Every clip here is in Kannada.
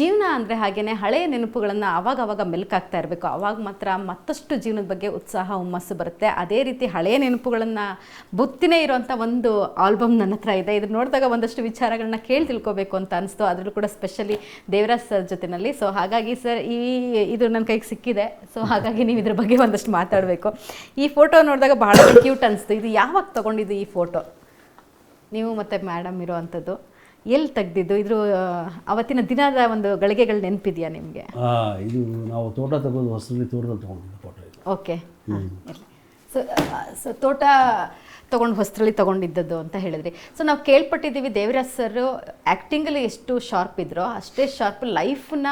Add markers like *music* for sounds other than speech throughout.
ಜೀವನ ಅಂದರೆ ಹಾಗೆಯೇ ಹಳೆಯ ನೆನಪುಗಳನ್ನು ಅವಾಗ ಮೆಲ್ಕಾಗ್ತಾ ಇರಬೇಕು. ಅವಾಗ ಮಾತ್ರ ಮತ್ತಷ್ಟು ಜೀವನದ ಬಗ್ಗೆ ಉತ್ಸಾಹ, ಹುಮ್ಮಸ್ಸು ಬರುತ್ತೆ. ಅದೇ ರೀತಿ ಹಳೆಯ ನೆನಪುಗಳನ್ನು ಬುತ್ತಿನೇ ಇರುವಂಥ ಒಂದು ಆಲ್ಬಮ್ ನನ್ನ ಹತ್ರ ಇದೆ. ಇದನ್ನು ನೋಡಿದಾಗ ಒಂದಷ್ಟು ವಿಚಾರಗಳನ್ನ ಕೇಳಿ ತಿಳ್ಕೊಬೇಕು ಅಂತ ಅನಿಸ್ತು. ಅದರಲ್ಲೂ ಕೂಡ ಸ್ಪೆಷಲಿ ದೇವರಾಜ್ ಸರ್ ಜೊತೆನಲ್ಲಿ. ಸೊ ಹಾಗಾಗಿ ಸರ್, ಈ ಇದು ನನ್ನ ಕೈಗೆ ಸಿಕ್ಕಿದೆ. ಸೊ ಹಾಗಾಗಿ ನೀವು ಇದ್ರ ಬಗ್ಗೆ ಒಂದಷ್ಟು ಮಾತಾಡಬೇಕು. ಈ ಫೋಟೋ ನೋಡಿದಾಗ ಬಹಳ ಕ್ಯೂಟ್ ಅನಿಸ್ತು. ಇದು ಯಾವಾಗ ತೊಗೊಂಡಿದ್ದು ಈ ಫೋಟೋ? ನೀವು ಮತ್ತು ಮೇಡಮ್ ಇರೋವಂಥದ್ದು ಎಲ್ಲಿ ತೆಗ್ದಿದ್ದು? ಇದ್ರ ಅವತ್ತಿನ ದಿನದ ಒಂದು ಗಳಿಗೆಗಳು ನೆನಪಿದೆಯಾ ನಿಮಗೆ? ಇದು ನಾವು ತೋಟ ತಗೋದು ಹೊಸದಲ್ಲಿ ತೋಟದಲ್ಲಿ ತಗೊಂಡು ಫೋಟೋ ಓಕೆ ಸೊ ಸೊ ತೋಟ ತೊಗೊಂಡು ಹೊಸ್ತ್ರಲ್ಲಿ ತೊಗೊಂಡಿದ್ದದ್ದು ಅಂತ ಹೇಳಿದ್ರಿ. ಸೊ ನಾವು ಕೇಳ್ಪಟ್ಟಿದ್ದೀವಿ, ದೇವರಾಜ್ ಸರ್ ಆ್ಯಕ್ಟಿಂಗಲ್ಲಿ ಎಷ್ಟು ಶಾರ್ಪ್ ಇದ್ರೋ ಅಷ್ಟೇ ಶಾರ್ಪ್ ಲೈಫ್ನ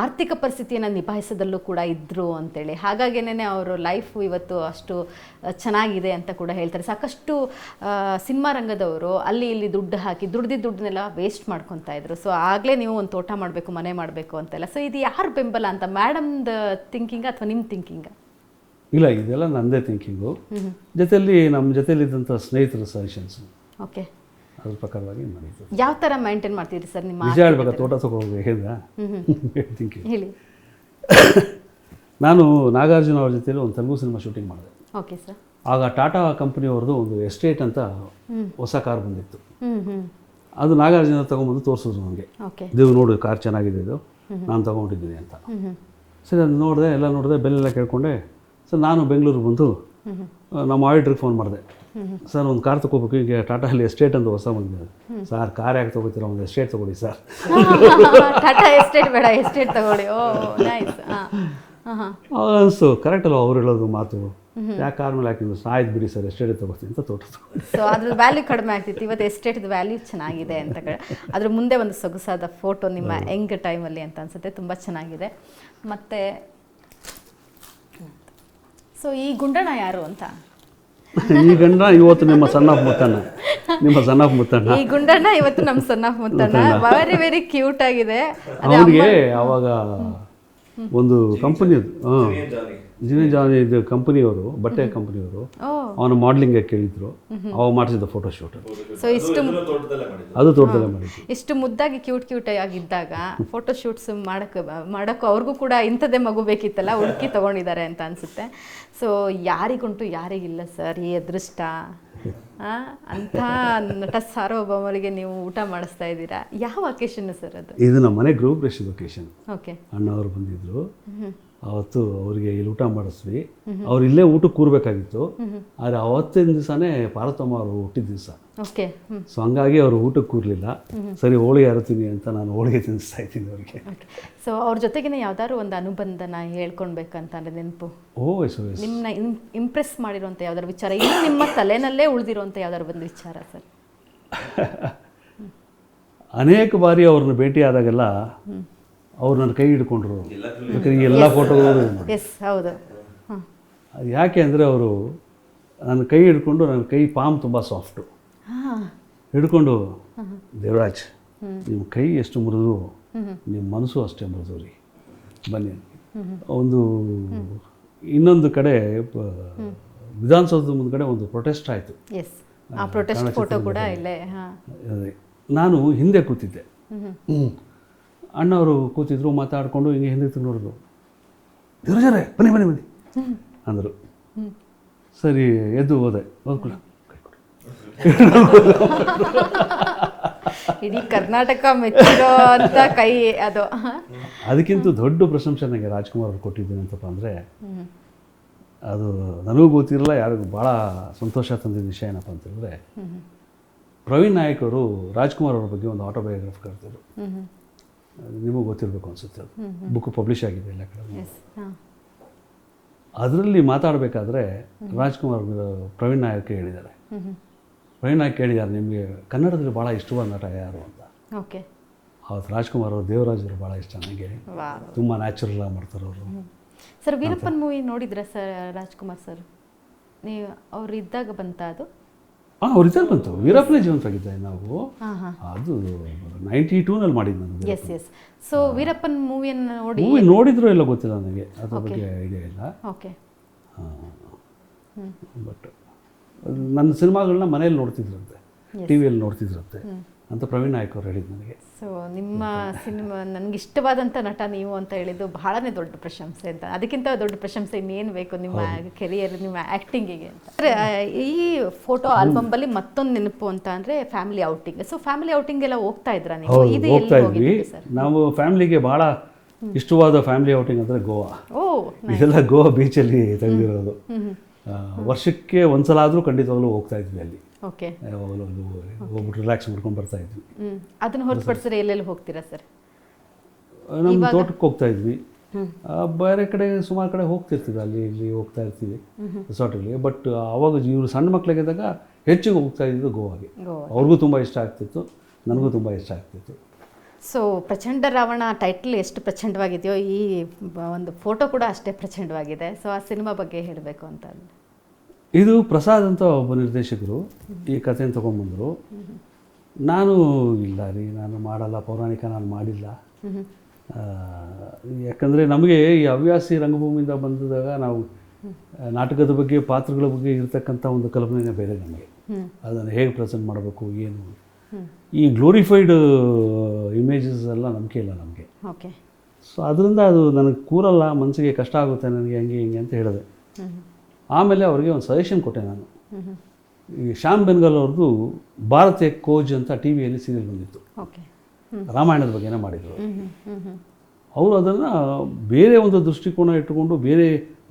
ಆರ್ಥಿಕ ಪರಿಸ್ಥಿತಿಯನ್ನು ನಿಭಾಯಿಸೋದಲ್ಲೂ ಕೂಡ ಇದ್ದರು ಅಂತೇಳಿ. ಹಾಗಾಗೇನೆ ಅವರು ಲೈಫ್ ಇವತ್ತು ಅಷ್ಟು ಚೆನ್ನಾಗಿದೆ ಅಂತ ಕೂಡ ಹೇಳ್ತಾರೆ. ಸಾಕಷ್ಟು ಸಿನಿಮಾ ರಂಗದವರು ಅಲ್ಲಿ ಇಲ್ಲಿ ದುಡ್ಡು ಹಾಕಿ ದುಡ್ದಿದ್ದ ದುಡ್ಡನ್ನೆಲ್ಲ ವೇಸ್ಟ್ ಮಾಡ್ಕೊತಾ ಇದ್ರು. ಸೊ ಆಗಲೇ ನೀವು ಒಂದು ತೋಟ ಮಾಡಬೇಕು, ಮನೆ ಮಾಡಬೇಕು ಅಂತೆಲ್ಲ. ಸೊ ಇದು ಯಾರು ಬೆಂಬಲ ಅಂತ ಮೇಡಮ್ದು ಥಿಂಕಿಂಗ ಅಥವಾ ನಿಮ್ಮ ಥಿಂಕಿಂಗ ಇಲ್ಲ ಇದೆಲ್ಲ ನನ್ನದೇ ಥಿಂಕಿಂಗು ಜೊತೆಯಲ್ಲಿ ನಮ್ಮ ಜೊತೆಯಲ್ಲಿದ್ದಂಥ ಸ್ನೇಹಿತರ ಸಜೆಷನ್ಸು ಓಕೆ ಅದ್ರ ಪ್ರಕಾರವಾಗಿ ಮಾಡಿದ್ದು. ಯಾವ ಥರ ಮೇಂಟೈನ್ ಮಾಡ್ತೀರಿ ಸರ್ ನಿಮ್ಮ ನಿಜ ಹೇಳ್ಬೇಕಾ ತೋಟ ತಗೊಳ್ಬೇಕು ಹೇಳಿದ? ಥಿಂಕ್ ಹೇಳಿ. ನಾನು ನಾಗಾರ್ಜುನ ಅವ್ರ ಜೊತೆಲಿ ಒಂದು ತೆಲುಗು ಸಿನಿಮಾ ಶೂಟಿಂಗ್ ಮಾಡಿದೆ. ಓಕೆ ಸರ್ ಆಗ ಟಾಟಾ ಕಂಪ್ನಿಯವ್ರದ್ದು ಒಂದು ಎಸ್ಟೇಟ್ ಅಂತ ಹೊಸ ಕಾರ್ ಬಂದಿತ್ತು. ಅದು ನಾಗಾರ್ಜುನ ತೊಗೊಂಬಂದು ತೋರಿಸೋದು ನನಗೆ. ಇದು ನೋಡು ಕಾರ್ ಚೆನ್ನಾಗಿದೆ ಇದು. ನಾನು ತೊಗೊಂಡಿದ್ದೀನಿ ಅಂತ. ಸರಿ ಅದು ನೋಡಿದೆ ಎಲ್ಲ ನೋಡಿದೆ ಬೆಲ್ಲೆಲ್ಲ ಕೇಳ್ಕೊಂಡೆ. ಸರ್ ನಾನು ಬೆಂಗಳೂರಿಗೆ ಬಂದು ನಮ್ಮ ಆಡಿಟ್ರಿಗೆ ಫೋನ್ ಮಾಡಿದೆ. ಸರ್ ಒಂದು ಕಾರ್ ತಗೋಬೇಕು. ಈಗ ಟಾಟಾಲ್ಲಿ ಎಸ್ಟೇಟ್ ಅಂತ ಹೊಸ ಬಂದಿದೆ. ಸರ್ ಕಾರ್ ಯಾಕೆ ತಗೋತೀರ? ಒಂದು ಎಸ್ಟೇಟ್ ತಗೊಳ್ಳಿ ಸರ್. *laughs* ಟಾಟಾ ಎಸ್ಟೇಟ್ ಬೇಡ ಎಸ್ಟೇಟ್ ತಗೊಳ್ಳಿ. Oh nice. ಅನಿಸ್ತು ಕರೆಕ್ಟ್ ಅಲ್ವಾ ಅವ್ರು ಹೇಳೋದು ಮಾತು? ಯಾಕೆ ಕಾರ್ ಮೇಲೆ ಹಾಕಿದ್ರು ಆಯ್ತು ಬಿಡಿ ಸರ್ ಎಸ್ಟೇಟ್ ತಗೋತೀನಿ ಅಂತ ತೋಟ ಸೊ ಅದ್ರ ವ್ಯಾಲ್ಯೂ ಕಡಿಮೆ ಆಗ್ತಿತ್ತು. ಇವತ್ತು ಎಸ್ಟೇಟ್ದು ವ್ಯಾಲ್ಯೂ ಚೆನ್ನಾಗಿದೆ ಅಂತ ಕಡೆ ಅದ್ರ ಮುಂದೆ ಒಂದು ಸೊಗಸಾದ ಫೋಟೋ ನಿಮ್ಮ ಯಂಗ್ ಟೈಮಲ್ಲಿ ಅಂತ ಅನ್ಸುತ್ತೆ. ತುಂಬ ಚೆನ್ನಾಗಿದೆ. ಮತ್ತು ಸೊ ಈ ಗುಂಡಣ್ಣ ಯಾರು ಅಂತ? ಈ ಗಂಡ ಇವತ್ತು ನಿಮ್ಮ ಸಣ್ಣ ಮುತ್ತಣ್ಣ. ನಿಮ್ಮ ಸಣ್ಣ ಮುತ್ತಣ್ಣ. ಈ ಗುಂಡಣ್ಣ ಇವತ್ತು ನಮ್ಮ ಸಣ್ಣ ಮುತ್ತಣ್ಣ. ವೆರಿ ವೆರಿ ಕ್ಯೂಟ್ ಆಗಿದೆ. ಅವನಿಗೆ ಅವಾಗ ಒಂದು ಕಂಪನಿ ಹಾಂ. ಜಿನಿ ಜಾನಿ ಇದು ಕಂಪನಿಯವರು ಬಟ್ಟೆ ಕಂಪನಿಯವರು ಅವನು ಮಾಡಲಿಂಗ್ಗೆ ಕೇಳಿದ್ರು. ಅವ ಮಾಡಿಸಿದ ಫೋಟೋ ಶೂಟ್ ಸೊ ಇಷ್ಟು ಅದು ತೋಟದಲ್ಲೇ ಮಾಡಿದ್ರು ಇಷ್ಟು ಮುದ್ದಾಗಿ ಕ್ಯೂಟ್ ಕ್ಯೂಟ್ ಆಗಿದ್ದಾಗ ಫೋಟೋ ಶೂಟ್ಸ್ ಮಾಡಕ್ಕೆ ಮಾಡೋಕ್ಕೂ ಅವ್ರಿಗೂ ಕೂಡ ಇಂಥದ್ದೇ ಮಗು ಬೇಕಿತ್ತಲ್ಲ ಹುಡುಕಿ ತಗೊಂಡಿದ್ದಾರೆ ಅಂತ ಅನ್ಸುತ್ತೆ. ಸೊ ಯಾರಿಗುಂಟು ಯಾರಿಗಿಲ್ಲ ಸರ್ ಈ ಅದೃಷ್ಟ. ಅಂಥ ನಟ ಸಾರ್ವಭೌಮರಿಗೆ ನೀವು ಊಟ ಮಾಡಿಸ್ತಾ ಇದ್ದೀರಾ? ಯಾವ ಅಕೇಶನ್ ಸರ್ ಅದು? ಇದು ನಮ್ಮ ಮನೆ ಗ್ರೂಪ್ ಪ್ರವೇಶ ಲೊಕೇಶನ್ ಓಕೆ. ಅಣ್ಣವರು ಬಂದಿದ್ರು. ಅವತ್ತು ಅವರಿಗೆ ಇಲ್ಲಿ ಊಟ ಮಾಡಿಸ್ವಿ. ಅವ್ರು ಇಲ್ಲೇ ಊಟಕ್ಕೆ ಕೂರ್ಬೇಕಾಗಿತ್ತು. ಆದರೆ ಅವತ್ತಿನ ದಿವಸನೇ ಪಾರ್ವತಮ್ಮ ಅವರು ಹುಟ್ಟಿದ ದಿವಸ. ಓಕೆ ಸೊ ಹಂಗಾಗಿ ಅವರು ಊಟಕ್ಕೆ ಕೂರಲಿಲ್ಲ. ಸರಿ ಹೋಳಿಗೆ ಹರತೀನಿ ಅಂತ ನಾನು ಹೋಳಿಗೆ ತಿನ್ನಿಸ್ತಾ ಇದ್ದೀನಿ ಅವ್ರಿಗೆ. ಸೊ ಅವ್ರ ಜೊತೆಗಿನ ಯಾವ್ದಾದ್ರು ಒಂದು ಅನುಬಂಧನ ಹೇಳ್ಕೊಳ್ಬೇಕಂತ ಅಂದ್ರೆ ನೆನಪು? ಓ ಎಸ್ ನಿಮ್ಮನ್ನ ಇಂಪ್ರೆಸ್ ಮಾಡಿರುವಂಥ ಯಾವ್ದಾದ್ರು ವಿಚಾರ? ಇನ್ನು ನಿಮ್ಮ ತಲೆನಲ್ಲೇ ಉಳಿದಿರುವಂಥ ಯಾವ್ದಾದ್ರು ಒಂದು ವಿಚಾರ ಸರ್ *laughs* ಅನೇಕ ಬಾರಿ ಅವ್ರನ್ನ ಭೇಟಿ ಆದಾಗೆಲ್ಲ ಅವ್ರು ನನ್ನ ಕೈ ಹಿಡ್ಕೊಂಡ್ರು. ಎಲ್ಲ ಫೋಟೋಗಳು ಎಸ್ ಹೌದು. ಯಾಕೆ ಅಂದರೆ ಅವರು ನನ್ನ ಕೈ ಹಿಡ್ಕೊಂಡು ನನ್ನ ಕೈ ಪಾಮ್ ತುಂಬ ಸಾಫ್ಟು ಹಿಡ್ಕೊಂಡು ದೇವರಾಜ್ ನಿಮ್ಮ ಕೈ ಎಷ್ಟು ಮುರಿದು ನಿಮ್ಮ ಮನಸ್ಸು ಅಷ್ಟೇ ಮೃದು ರೀ ಬನ್ನಿ ಒಂದು ಇನ್ನೊಂದು ಕಡೆ ವಿಧಾನಸೌಧದ ಮುಂದ್ಗಡೆ ಒಂದು ಪ್ರೊಟೆಸ್ಟ್ ಆಯಿತು. ಎಸ್ ಆ ಪ್ರೊಟೆಸ್ಟ್ ಫೋಟೋ ಕೂಡ ಇಲ್ಲೇ ಹಾಂ. ಅದೇ. ನಾನು ಹಿಂದೆ ಕೂತಿದ್ದೆ. ಅಣ್ಣವರು ಕೂತಿದ್ರು ಮಾತಾಡಿಕೊಂಡು ಹಿಂಗೆ ಹಿಂದೆ ತಿಂದು ನೋಡಿದ್ರು. ದೇವರಾಜರೇ ಬನ್ನಿ ಬನ್ನಿ ಬನ್ನಿ. ಅಂದರು. ಸರಿ ಎದ್ದು ಹೋದೆ. ಹೋದ್ಕೊಳ್ಳ *laughs* ಇಡೀ ಕರ್ನಾಟಕ ಮೆಚ್ಚಿರೋ ಅಂತ ಕೈ ಅದು. ಅದಕ್ಕಿಂತ ದೊಡ್ಡ ಪ್ರಶಂಸೆ ನನಗೆ ರಾಜ್ಕುಮಾರ್ ಅವ್ರು ಕೊಟ್ಟಿದ್ದೀನಿ ಅಂತಪ್ಪ ಅಂದರೆ ಅದು ನನಗೂ ಗೊತ್ತಿರಲ್ಲ ಯಾರಿಗೂ ಭಾಳ ಸಂತೋಷ ತಂದಿದ್ದ ವಿಷಯ ಏನಪ್ಪ ಅಂತಂದರೆ ಪ್ರವೀಣ್ ನಾಯಕ್ ಅವರು ರಾಜ್ಕುಮಾರ್ ಅವ್ರ ಬಗ್ಗೆ ಒಂದು ಆಟೋಬಯೋಗ್ರಫಿ ಕರೆದಿದ್ರು ನಿಮಗೂ ಗೊತ್ತಿರಬೇಕು ಅನಿಸುತ್ತೆ ಅದು. ಬುಕ್ ಪಬ್ಲಿಷ್ ಆಗಿದೆ ಎಲ್ಲ ಕಡೆ. ಅದರಲ್ಲಿ ಮಾತಾಡಬೇಕಾದ್ರೆ ರಾಜ್ಕುಮಾರ್ ಪ್ರವೀಣ್ ನಾಯಕ್ ಹೇಳಿದ್ದಾರೆ. ಪ್ರವೀಣ್ ಕೇಳಿದ್ದಾರೆ ನಿಮಗೆ ಕನ್ನಡದಲ್ಲಿ ಭಾಳ ಇಷ್ಟವಾದ ನಟ ಯಾರು ಅಂತ. ಓಕೆ. ಅವತ್ತು ರಾಜ್ಕುಮಾರ್ ಅವರು ದೇವರಾಜ್ ಅವರು ಭಾಳ ಇಷ್ಟ ನನಗೆ. ತುಂಬ ನ್ಯಾಚುರಲ್ ಆಗಿ ಮಾಡ್ತಾರೆ ಅವರು. ಸರ್ ವೀರಪ್ಪನ್ ಮೂವಿ ನೋಡಿದ್ರ ಸರ್ ರಾಜ್ಕುಮಾರ್ ಸರ್? ನೀವು ಅವ್ರು ಇದ್ದಾಗ ಬಂತ ಅದು? ಹಾಂ ಅವ್ರು ಇದ್ದಾಗ ಬಂತು. ವೀರಪ್ಪನೇ ಜೀವಂತವಾಗಿದ್ದೆ ನಾವು. ಹಾಂ ಹಾಂ. ಅದು ನೈಂಟಿ ಟೂನಲ್ಲಿ ಮಾಡಿದ್ದು ನಾನು ಎಸ್ ಎಸ್ ಸೊ ವೀರಪ್ಪನ್ ಮೂವಿಯನ್ನು ನೋಡಿ ಮೂವಿ ನೋಡಿದ್ರೋ ಇಲ್ಲ ಗೊತ್ತಿಲ್ಲ ನನಗೆ. ಅದ್ರ ಬಗ್ಗೆ ಐಡಿಯಾ ಇಲ್ಲ. ಓಕೆ ಬಟ್ ನನ್ನ ಸಿನಿಮಾಗಳನ್ನ ಮನೇಲಿ ನೋಡ್ತಿದ್ರಂತೆ ಟಿ ವಿಯಲ್ಲಿ ನೋಡ್ತಿದ್ರಂತೆ ಅಂತ ಪ್ರವೀಣ್ ನಾಯಕ್ ಅವ್ರು ಹೇಳಿದ್ದು ನನಗೆ. ಸೊ ನಿಮ್ಮ ಸಿನಿಮಾ ನನಗೆ ಇಷ್ಟವಾದಂಥ ನಟ ನೀವು ಅಂತ ಹೇಳಿದ್ದು ಬಹಳನೇ ದೊಡ್ಡ ಪ್ರಶಂಸೆ ಅಂತ. ಅದಕ್ಕಿಂತ ದೊಡ್ಡ ಪ್ರಶಂಸೆ ಇನ್ನೇನು ಬೇಕು ನಿಮ್ಮ ಕೆರಿಯರ್ ನಿಮ್ಮ ಆ್ಯಕ್ಟಿಂಗಿಗೆ ಅಂತ. ಅಂದ್ರೆ, ಈ ಫೋಟೋ ಆಲ್ಬಂಬಲ್ಲಿ ಮತ್ತೊಂದು ನೆನಪು ಅಂತ ಅಂದರೆ family outing so family outing ಎಲ್ಲ ಹೋಗ್ತಾ ಇದ್ರಾ ನೀವು? ಇದು ಹೋಗ್ತಾ ಇದ್ವಿ. ನಾವು ಫ್ಯಾಮಿಲಿಗೆ ಭಾಳ ಇಷ್ಟವಾದ ಫ್ಯಾಮಿಲಿ ಔಟಿಂಗ್ ಅಂದರೆ ಗೋವಾ. ಓ ಇದೆಲ್ಲ ಗೋವಾ ಬೀಚಲ್ಲಿ ತೆಗೆದಿರೋದು. ವರ್ಷಕ್ಕೆ ಒಂದ್ಸಲ ಆದರೂ ಖಂಡಿತವಾಗ್ಲೂ ಹೋಗ್ತಾ ಇದ್ವಿ ಅಲ್ಲಿ. ಓಕೆ. ಯಾವಾಗಲೂ ಅಲ್ಲಿ ಹೋಗ್ಬಿಟ್ಟು ರಿಲ್ಯಾಕ್ಸ್ ಮಾಡ್ಕೊಂಡು ಬರ್ತಾ ಇದ್ವಿ. ಅದನ್ನು ಹೊರತುಪಡಿಸಿದ್ರೆ ಎಲ್ಲೆಲ್ಲಿ ಹೋಗ್ತೀರಾ ಸರ್? ನಮ್ಮ ತೋಟಕ್ಕೆ ಹೋಗ್ತಾ ಇದ್ವಿ. ಬೇರೆ ಕಡೆ ಸುಮಾರು ಕಡೆ ಹೋಗ್ತಿರ್ತೀವಿ ಅಲ್ಲಿ ಇಲ್ಲಿ ಹೋಗ್ತಾ ಇರ್ತೀವಿ ರೆಸಾರ್ಟ್ಗಳಿಗೆ ಬಟ್ ಆವಾಗ ಇವರು ಸಣ್ಣ ಮಕ್ಕಳಿದ್ದಾಗ ಹೆಚ್ಚಿಗೆ ಹೋಗ್ತಾ ಇದ್ದು ಗೋವಾಗೆ. ಗೋವಾ. ಅವ್ರಿಗೂ ತುಂಬ ಇಷ್ಟ ಆಗ್ತಿತ್ತು ನನಗೂ ತುಂಬ ಇಷ್ಟ ಆಗ್ತಿತ್ತು. ಸೊ ಪ್ರಚಂಡ ರಾವಣ ಟೈಟ್ಲ್ ಎಷ್ಟು ಪ್ರಚಂಡವಾಗಿದೆಯೋ ಈ ಒಂದು ಫೋಟೋ ಕೂಡ ಅಷ್ಟೇ ಪ್ರಚಂಡವಾಗಿದೆ. ಸೊ ಆ ಸಿನಿಮಾ ಬಗ್ಗೆ ಹೇಳಬೇಕು ಅಂತ. ಇದು ಪ್ರಸಾದ್ ಅಂತ ಒಬ್ಬ ನಿರ್ದೇಶಕರು ಈ ಕಥೆನ ತೊಗೊಂಬಂದರು ನಾನು ಇಲ್ಲ ರೀ ನಾನು ಮಾಡಲ್ಲ ಪೌರಾಣಿಕ ನಾನು ಮಾಡಿಲ್ಲ. ಯಾಕಂದರೆ ನಮಗೆ ಈ ಹವ್ಯಾಸಿ ರಂಗಭೂಮಿಯಿಂದ ಬಂದಾಗ ನಾವು ನಾಟಕದ ಬಗ್ಗೆ ಪಾತ್ರಗಳ ಬಗ್ಗೆ ಇರತಕ್ಕಂಥ ಒಂದು ಕಲ್ಪನೆ ಬೇರೆ ನಮಗೆ. ಅದನ್ನು ಹೇಗೆ ಪ್ರೆಸೆಂಟ್ ಮಾಡಬೇಕು ಏನು. ಈ ಗ್ಲೋರಿಫೈಡ್ ಇಮೇಜಸ್ ಎಲ್ಲ ನಂಬಿಕೆ ಇಲ್ಲ ನಮಗೆ. ಓಕೆ ಸೊ ಅದರಿಂದ ಅದು ನನಗೆ ಕೂರಲ್ಲ ಮನಸ್ಸಿಗೆ ಕಷ್ಟ ಆಗುತ್ತೆ ನನಗೆ ಹಂಗೆ ಹಿಂಗೆ ಅಂತ ಹೇಳಿದೆ. ಆಮೇಲೆ ಅವರಿಗೆ ಒಂದು ಸಜೆಷನ್ ಕೊಟ್ಟೆ ನಾನು. ಈ ಶ್ಯಾಮ್ ಬೆನ್ಗಲ್ ಅವ್ರದ್ದು ಭಾರತೀಯ ಕೋಜ್ ಅಂತ ಟಿ ವಿಯಲ್ಲಿ ಸೀರಿಯಲ್ ಬಂದಿತ್ತು. ಓಕೆ ರಾಮಾಯಣದ ಬಗ್ಗೆನೇ ಮಾಡಿದರು ಅವರು. ಅದನ್ನು ಬೇರೆ ಒಂದು ದೃಷ್ಟಿಕೋನ ಇಟ್ಟುಕೊಂಡು ಬೇರೆ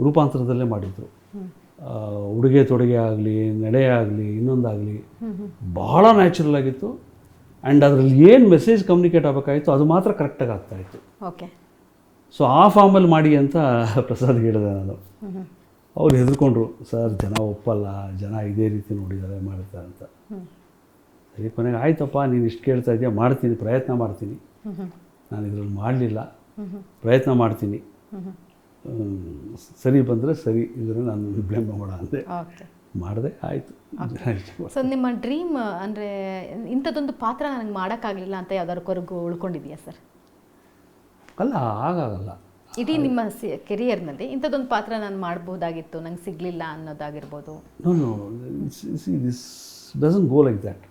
ರೂಪಾಂತರದಲ್ಲೇ ಮಾಡಿದರು. ಉಡುಗೆ ತೊಡುಗೆ ಆಗಲಿ ನಡೆ ಆಗಲಿ ಇನ್ನೊಂದಾಗಲಿ ಬಹಳ ನ್ಯಾಚುರಲ್ ಆಗಿತ್ತು. ಆ್ಯಂಡ್ ಅದರಲ್ಲಿ ಏನು ಮೆಸೇಜ್ ಕಮ್ಯುನಿಕೇಟ್ ಆಗಬೇಕಾಯಿತು ಅದು ಮಾತ್ರ ಕರೆಕ್ಟಾಗಿ ಆಗ್ತಾಯಿತ್ತು ಓಕೆ ಸೊ ಆ ಫಾರ್ಮಲ್ಲಿ ಮಾಡಿ ಅಂತ *laughs* ಪ್ರಸಾದ್ ಹೇಳಿದೆ ನಾನು. ಅವ್ರು ಹೆದರ್ಕೊಂಡ್ರು ಸರ್ ಜನ ಒಪ್ಪಲ್ಲ ಜನ ಇದೇ ರೀತಿ ನೋಡಿದ್ದಾರೆ ಮಾಡ್ತಾರೆ ಅಂತ. ಸರಿ ಕೊನೆಗೆ ಆಯ್ತಪ್ಪ ನೀನು ಇಷ್ಟು ಕೇಳ್ತಾ ಇದೆಯಾ? ಮಾಡ್ತೀನಿ ಪ್ರಯತ್ನ ಮಾಡ್ತೀನಿ. ನಾನು ಇದರಲ್ಲಿ ಮಾಡಲಿಲ್ಲ. ಪ್ರಯತ್ನ ಮಾಡ್ತೀನಿ. ಸರಿ ಬಂದರೆ ಸರಿ ಇದ್ರೆ ನಾನು *laughs* ಬ್ಲೇಮ್ ಮಾಡ ಅಂದೆ. ಮಾಡಿದೆ ಆಯಿತು. ಸೊ ನಿಮ್ಮ ಡ್ರೀಮ್ ಅಂದರೆ ಇಂಥದ್ದೊಂದು ಪಾತ್ರ ನನಗೆ ಮಾಡೋಕ್ಕಾಗಲಿಲ್ಲ ಅಂತ ಯಾವ್ದಾದ್ರು ಕೊರಗು ಉಳ್ಕೊಂಡಿದೆಯಾ ಸರ್? ಅಲ್ಲ ಆಗಾಗಲ್ಲ ಇಡೀ ನಿಮ್ಮ ಸಿ ಕೆರಿಯರ್ನಲ್ಲಿ ಇಂಥದ್ದೊಂದು ಪಾತ್ರ ನಾನು ಮಾಡ್ಬೋದಾಗಿತ್ತು ನಂಗೆ ಸಿಗಲಿಲ್ಲ ಅನ್ನೋದಾಗಿರ್ಬೋದು. This doesn't go like that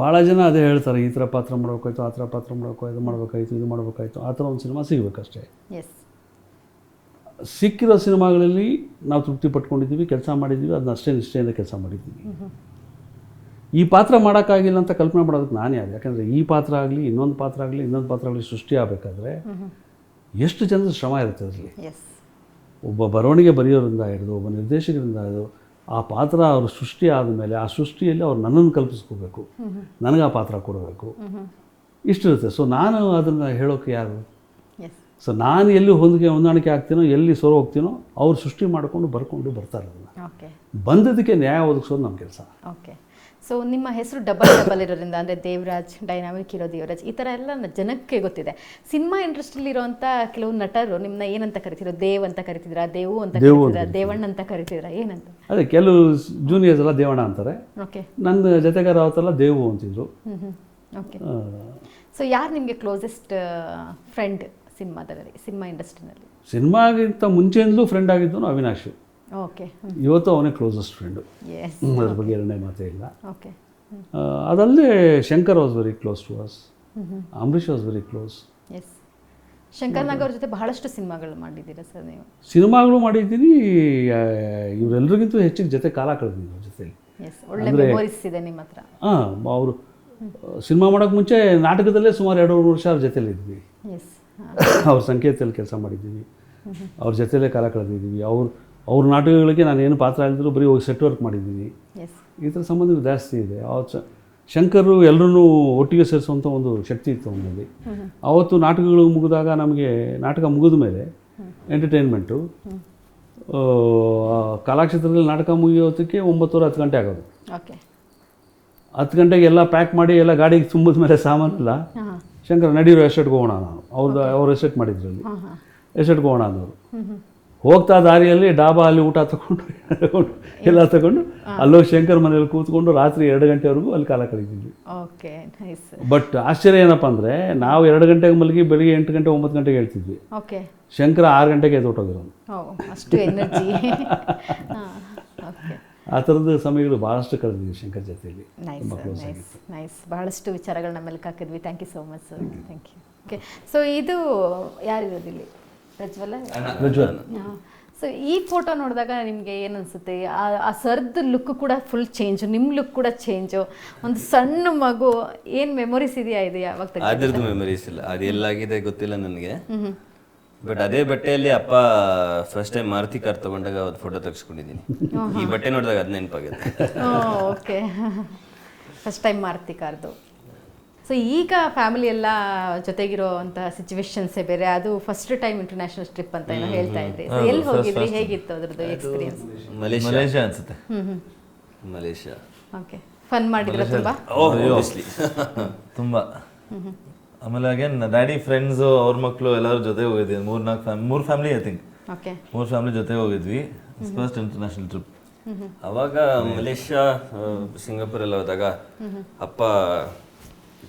ಭಾಳ ಜನ ಅದೇ ಹೇಳ್ತಾರೆ ಈ ಥರ ಪಾತ್ರ ಮಾಡ್ಬೇಕಾಯ್ತು ಆ ಥರ ಪಾತ್ರ ಮಾಡಬೇಕು ಇದು ಮಾಡಬೇಕಾಯ್ತು ಇದು ಮಾಡಬೇಕಾಯ್ತು ಆ ಥರ ಒಂದು ಸಿನಿಮಾ ಸಿಗಬೇಕಷ್ಟೇ. ಎಸ್ ಸಿಕ್ಕಿರೋ ಸಿನಿಮಾಗಳಲ್ಲಿ ನಾವು ತೃಪ್ತಿ ಪಟ್ಕೊಂಡಿದ್ದೀವಿ ಕೆಲಸ ಮಾಡಿದ್ದೀವಿ ಅದನ್ನ ಅಷ್ಟೇ ನಿಷ್ಠೆಯಿಂದ ಕೆಲಸ ಮಾಡಿದ್ದೀವಿ. ಈ ಪಾತ್ರ ಮಾಡೋಕ್ಕಾಗಿಲ್ಲ ಅಂತ ಕಲ್ಪನೆ ಮಾಡೋದಕ್ಕೆ ನಾನು ಯಾರು? ಯಾಕಂದರೆ ಈ ಪಾತ್ರ ಆಗಲಿ ಇನ್ನೊಂದು ಪಾತ್ರ ಆಗಲಿ ಇನ್ನೊಂದು ಪಾತ್ರ ಆಗಲಿ ಸೃಷ್ಟಿ ಆಗಬೇಕಾದ್ರೆ ಎಷ್ಟು ಜನರ ಶ್ರಮ ಇರುತ್ತೆ ಅದರಲ್ಲಿ? ಒಬ್ಬ ಬರವಣಿಗೆ ಬರೆಯೋರಿಂದ ಹಿಡಿದು ಒಬ್ಬ ನಿರ್ದೇಶಕರಿಂದ ಹಿಡಿದು ಆ ಪಾತ್ರ ಅವರು ಸೃಷ್ಟಿ ಆದಮೇಲೆ ಆ ಸೃಷ್ಟಿಯಲ್ಲಿ ಅವ್ರು ನನ್ನನ್ನು ಕಲ್ಪಿಸ್ಕೋಬೇಕು. ನನಗೆ ಆ ಪಾತ್ರ ಕೊಡಬೇಕು. ಇಷ್ಟಿರುತ್ತೆ. ಸೊ ನಾನು ಅದನ್ನು ಹೇಳೋಕೆ ಯಾರು? ಸೊ ನಾನು ಎಲ್ಲಿ ಹೊಂದಿಕೆ ಹೊಂದಾಣಿಕೆ ಆಗ್ತೀನೋ ಎಲ್ಲಿ ಸೊರ ಹೋಗ್ತೀನೋ ಅವ್ರು ಸೃಷ್ಟಿ ಮಾಡಿಕೊಂಡು ಬರ್ಕೊಂಡು ಬರ್ತಾರೆ ಅದನ್ನು ಓಕೆ ಬಂದದಕ್ಕೆ ನ್ಯಾಯ ಒದಗಿಸೋದು ನಮ್ಮ ಕೆಲಸ. ಓಕೆ ಸೊ ನಿಮ್ಮ ಹೆಸರು ಡಬಲ್ ಡಬಲ್ ಇರೋದ್ರಿಂದ ಅಂದರೆ ದೇವರಾಜ್ ಡೈನಾಮಿಕ್ ಇರೋ ದೇವರಾಜ್ ಈ ಥರ ಎಲ್ಲ ಜನಕ್ಕೆ ಗೊತ್ತಿದೆ. ಸಿನಿಮಾ ಇಂಡಸ್ಟ್ರಿಲಿರುವಂಥ ಕೆಲವು ನಟರು ನಿಮ್ಮನ್ನ ಏನಂತ ಕರಿತೀರ ದೇವ್ ಅಂತ ಕರಿತಿದ್ರ ದೇವು ಅಂತ ಕರಿತಿದ್ರಾ ದೇವಣ್ಣ ಅಂತ ಕರಿತಿದ್ರಾ ಏನಂತ? ಅದೇ ಕೆಲವು ಜೂನಿಯರ್ಸ್ ಎಲ್ಲ ದೇವಣ್ಣ ಅಂತಾರೆ. ಓಕೆ ನನ್ನ ಜೊತೆಗಾರ ಅವತ್ತೆಲ್ಲ ದೇವು ಅಂತಿದ್ರು. ಓಕೆ ಸೊ ಯಾರು ನಿಮಗೆ ಕ್ಲೋಸೆಸ್ಟ್ ಫ್ರೆಂಡ್ ಸಿನಿಮಾದಲ್ಲಿ ಸಿನಿಮಾ ಇಂಡಸ್ಟ್ರಿನಲ್ಲಿ. ಸಿನಿಮಾಗಿಂತ ಮುಂಚೆಯಿಂದಲೂ ಫ್ರೆಂಡ್ ಆಗಿದ್ದು ಅವಿನಾಶ್. ಓಕೆ. ಇವತ್ತು ಅವನೇ ಕ್ಲೋಸೆಸ್ಟ್ ಫ್ರೆಂಡು ಎಸ್ ಅದ್ರ ಬಗ್ಗೆ ಎರಡನೇ ಮಾತೇ ಇಲ್ಲ. ಓಕೆ ಅದಲ್ಲೇ ಅದಲ್ಲದೆ Shankar was very close to us Ambareesh was very close as Shankar Nag ಅವ್ರ ಜೊತೆ ಬಹಳಷ್ಟು ಸಿನಿಮಾಗಳು ಮಾಡಿದ್ದೀರಾ ಸರ್ ನೀವು? ಸಿನಿಮಾಗಳು ಮಾಡಿದ್ದೀನಿ ಇವರೆಲ್ಲರಿಗಿಂತ ಹೆಚ್ಚಿಗೆ ಜೊತೆ ಕಾಲ ಕಳೆದಿದ್ದೀನಿ ಅವ್ರ ಜೊತೆಲಿ. ಎಸ್ ಒಳ್ಳೆ ಮೆಮೊರೀಸ್ ಇದೆ ನಿಮ್ಮ ಹತ್ರ. ಹಾಂ ಅವರು ಸಿನಿಮಾ ಮಾಡೋಕ್ಕೆ ಮುಂಚೆ ನಾಟಕದಲ್ಲೇ ಸುಮಾರು ಎರಡು ಮೂರು ವರ್ಷ ಅವ್ರ ಜೊತೆಲಿ ಇದ್ವಿ. ಎಸ್ *coughs* ಅವ್ರ ಸಂಕೇತದಲ್ಲಿ ಕೆಲಸ ಮಾಡಿದ್ದೀವಿ ಅವ್ರ ಜೊತೆಲೇ ಕಾಲ ಕಳೆದಿದ್ದೀವಿ. ಅವ್ರ ಅವ್ರ ನಾಟಕಗಳಿಗೆ ನಾನು ಏನು ಪಾತ್ರ ಆಗಿದ್ರು ಬರೀ ಹೋಗಿ ಸೆಟ್ ವರ್ಕ್ ಮಾಡಿದ್ದೀವಿ ಈ ಥರ ಸಂಬಂಧ ಜಾಸ್ತಿ ಇದೆ. ಅವತ್ತು ಶಂಕರು ಎಲ್ಲರೂ ಒಟ್ಟಿಗೆ ಸೇರಿಸುವಂಥ ಒಂದು ಶಕ್ತಿ ಇತ್ತು ಅವನಲ್ಲಿ ಅವತ್ತು ನಾಟಕಗಳು ಮುಗಿದಾಗ ನಮಗೆ ನಾಟಕ ಮುಗಿದ ಮೇಲೆ ಎಂಟರ್ಟೈನ್ಮೆಂಟು ಕಲಾಕ್ಷೇತ್ರದಲ್ಲಿ ನಾಟಕ ಮುಗಿಯೋದಕ್ಕೆ ಒಂಬತ್ತುವರೆ ಹತ್ತು ಗಂಟೆ ಆಗೋದು. ಹತ್ತು ಗಂಟೆಗೆ ಎಲ್ಲ ಪ್ಯಾಕ್ ಮಾಡಿ ಎಲ್ಲ ಗಾಡಿಗೆ ತುಂಬಿದ ಮೇಲೆ ಸಾಮಾನೆಲ್ಲ ಶಂಕರ್ ನಡೀರೋ ಎಸ್ಟೇಟ್ಗೆ ಹೋಗೋಣ ನಾನು. ಅವ್ರದ್ದು ಅವ್ರು ಎಸ್ಟೇಟ್ ಮಾಡಿದ್ರು ಅಲ್ಲಿ ಎಸ್ಟೇಟ್ಗೆ ಹೋಗೋಣ ಹ್ಞೂ ಹೋಗ್ತಾ ದಾರಿಯಲ್ಲಿ ಡಾಬಾ ಅಲ್ಲಿ ಊಟ ತಗೊಂಡು ತಗೊಂಡು *laughs* ಎಲ್ಲ ತಗೊಂಡು ಅಲ್ಲೋಗಿ ಶಂಕರ್ ಮನೆಯಲ್ಲಿ ಕೂತ್ಕೊಂಡು ರಾತ್ರಿ ಎರಡು ಗಂಟೆವರೆಗೂ ಅಲ್ಲಿ ಕಾಲ ಕಳೀತಿದ್ವಿ. Okay nice. ಬಟ್ ಆಶ್ಚರ್ಯ ಏನಪ್ಪ ಅಂದರೆ ನಾವು ಎರಡು ಗಂಟೆಗೆ ಮಲಗಿ ಬೆಳಿಗ್ಗೆ ಎಂಟು ಗಂಟೆ ಒಂಬತ್ತು ಗಂಟೆಗೆ ಹೇಳ್ತಿದ್ವಿ. ಓಕೆ. ಶಂಕರ ಆರು ಗಂಟೆಗೆ ಎದ್ದೊಟ್ಟೋಗಿರೋನು *laughs* ಆ ಥರದ ಸಮಯಗಳು ಭಾಳಷ್ಟು ಕಳೆದಿದ್ದೀವಿ ಶಂಕರ್ ಜೊತೆಯಲ್ಲಿ ನೈಸ್ ಬಹಳಷ್ಟು ವಿಚಾರಗಳನ್ನ ಮೆಲ್ಕ್ ಹಾಕಿದ್ವಿ. Thank you so much sir thank you okay so ಇದು ಯಾರಿರೋದು ಇಲ್ಲಿ? ಪ್ರಜ್ವಲ? ಪ್ರಜ್ವಲ್. ಸೊ ಈ ಫೋಟೋ ನೋಡಿದಾಗ ನಿಮಗೆ ಏನು ಅನಿಸುತ್ತೆ? ಆ ಸರ್ದು ಲುಕ್ ಕೂಡ ಫುಲ್ ಚೇಂಜು ನಿಮ್ಮ ಲುಕ್ ಕೂಡ ಚೇಂಜು ಒಂದು ಸಣ್ಣ ಮಗು ಏನು ಮೆಮೊರೀಸ್ ಇದೆಯಾ ಇದು ಯಾವಾಗ? ಅದ್ರದ್ದು ಮೆಮರೀಸ್ ಇಲ್ಲ. ಅದು ಎಲ್ಲಾಗಿದೆ ಗೊತ್ತಿಲ್ಲ ನನಗೆ. ಬಟ್ ಅದೇ ಬಟ್ಟೆಯಲ್ಲಿ ಅಪ್ಪ ಫಸ್ಟ್ ಟೈಮ್ ಮಾರುತಿ ಕಾರ್ ತಗೊಂಡಾಗ ಅವ್ರ ಫೋಟೋ ತೆಗೆಸ್ಕೊಂಡಿದ್ದೀನಿ ಈ ಬಟ್ಟೆ ನೋಡಿದಾಗ ಅದು ನೆನಪಾಗುತ್ತೆ ಓಕೆ ಫಸ್ಟ್ ಟೈಮ್ ಮಾರುತಿ ಕಾರ್ದು ಸೊ ಈಗ ಫ್ಯಾಮಿಲಿ ಎಲ್ಲ ಜೊತೆಗಿರೋ ಅಂತ ಸಿಚುವೇಶನ್ಸೇ ಬೇರೆ ಅದು ಫಸ್ಟ್ ಟೈಮ್ ಇಂಟರ್ನ್ಯಾಷನಲ್ ಟ್ರಿಪ್ ಅಂತ ಏನೋ ಹೇಳ್ತಾ ಇದ್ರಿ. ಸೊ ಎಲ್ಲಿ ಹೋಗಿದ್ರಿ? ಹೇಗಿತ್ತು ಅದ್ರದ್ದು ಎಕ್ಸ್ಪೀರಿಯನ್ಸ್ ಮಲೇಷ್ಯಾ ಮಲೇಷ್ಯಾ ಅನ್ಸುತ್ತೆ. ಮಲೇಷ್ಯಾ ಓಕೆ ಫನ್ ಮಾಡಿದ್ರ ತುಂಬಾ? ಓಬ್ವಿಯಸ್ಲಿ *laughs* ತುಂಬಾ. ಆಮೇಲೆ ಅಗೇನ್ ಡ್ಯಾಡಿ ಫ್ರೆಂಡ್ಸ್ ಅವ್ರ ಮಕ್ಕಳು ಎಲ್ಲರ ಜೊತೆ ಹೋಗಿದ್ವಿ. ಮೂರ್ ನಾಲ್ಕು ಫ್ಯಾಮ್ ಮೂರ್ ಫ್ಯಾಮಿಲಿ ಐ ಥಿಂಕ್ ಓಕೆ ಮೂರ್ ಫ್ಯಾಮಿಲಿ ಜೊತೆ ಹೋಗಿದ್ವಿ. ಫಸ್ಟ್ ಇಂಟರ್ನ್ಯಾಷನಲ್ ಟ್ರಿಪ್ ಅವಾಗ ಮಲೇಷ್ಯಾ ಸಿಂಗಾಪುರ್ ಎಲ್ಲ ಹೋದಾಗ ಅಪ್ಪ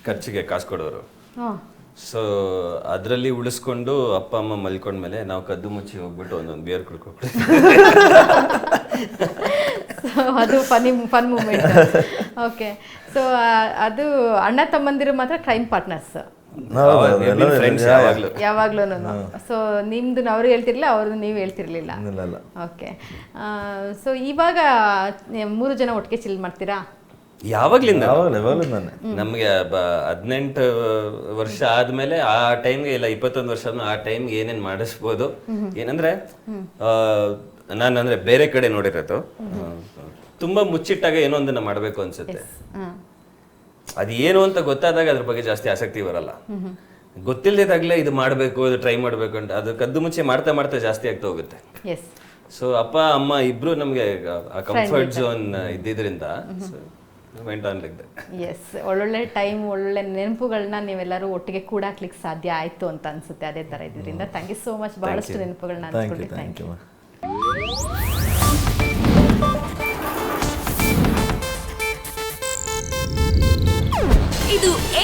ಖರ್ಚಿಗೆ ಕಾಸು ಕೊಡೋರು. ಸೊ ಅದರಲ್ಲಿ ಉಳಿಸ್ಕೊಂಡು ಅಪ್ಪ ಅಮ್ಮ ಮಲ್ಕೊಂಡ್ಮೇಲೆ ನಾವು ಕದ್ದು ಮುಚ್ಚಿ ಹೋಗ್ಬಿಟ್ಟು ಒಂದೊಂದು ಬಿಯರ್ ಸೊ ಅದು funny fun moment okay so ಅದು ಅಣ್ಣ ತಮ್ಮಂದಿರು ಮಾತ್ರ ಕ್ರೈಮ್ ಪಾರ್ಟ್ನರ್ಸ್ ಯಾವಾಗಲೂ. ಯಾವಾಗ್ಲೂ ಸೊ ನಿಮ್ದು ಅವ್ರು ಹೇಳ್ತಿರ್ಲಿಲ್ಲ ಅವ್ರದ್ದು ನೀವು ಹೇಳ್ತಿರ್ಲಿಲ್ಲ. ಓಕೆ ಸೊ ಇವಾಗ ಮೂರು ಜನ ಒಟ್ಟಿಗೆ ಚಿಲ್ ಮಾಡ್ತೀರಾ? ಯಾವಾಗ್ಲಿಂದ? ನಮ್ಗೆ ಯಾವಾಗಲೂ ನಾನೆ ನಮಗೆ ಹದಿನೆಂಟು ವರ್ಷ ಆದ್ಮೇಲೆ ಆ ಟೈಮ್ಗೆ ಇಲ್ಲ ಇಪ್ಪತ್ತೊಂದು ವರ್ಷ ಆ ಟೈಮ್ಗೆ ಏನೇನ್ ಮಾಡಿಸ್ಬೋದು. ಏನಂದ್ರೆ ಆ, ನಾನು ಅಂದ್ರೆ ಬೇರೆ ಕಡೆ ನೋಡಿರೋದು. ತುಂಬಾ ಮುಚ್ಚಿಟ್ಟಾಗ ಏನೋ ಒಂದನ್ನ ಮಾಡ್ಬೇಕು ಅನ್ಸುತ್ತೆ. ಅದು ಏನು ಅಂತ ಗೊತ್ತಾದಾಗ ಅದ್ರ ಬಗ್ಗೆ ಜಾಸ್ತಿ ಆಸಕ್ತಿ ಬರಲ್ಲ. ಗೊತ್ತಿಲ್ಲದಾಗ್ಲೇ ಇದು ಮಾಡಬೇಕು ಇದು ಟ್ರೈ ಮಾಡಬೇಕು ಅಂತ ಅದು ಕದ್ದು ಮುಂಚೆ ಮಾಡ್ತಾ ಮಾಡ್ತಾ ಜಾಸ್ತಿ ಆಗ್ತಾ ಹೋಗುತ್ತೆ. ಎಸ್ ಸೊ ಅಪ್ಪ ಅಮ್ಮ ಇಬ್ರು ನಮ್ಗೆ ಆ ಕಂಫರ್ಟ್ ಝೋನ್ ಇದ್ದಿದ್ರಿಂದ ಎಸ್ ಒಳ್ಳೊಳ್ಳೆ ಟೈಮ್ ಒಳ್ಳೊಳ್ಳೆ ನೆನಪುಗಳನ್ನ ನೀವೆಲ್ಲರೂ ಒಟ್ಟಿಗೆ ಕೂಡಾಕ್ಲಿಕ್ಕೆ ಸಾಧ್ಯ ಆಯ್ತು ಅಂತ ಅನ್ಸುತ್ತೆ. ಅದೇ ತರ ಇದ್ರಿಂದ. ಥ್ಯಾಂಕ್ ಯು ಸೋ ಮಚ್ ಬಹಳಷ್ಟು ನೆನಪುಗಳನ್ನ ಥ್ಯಾಂಕ್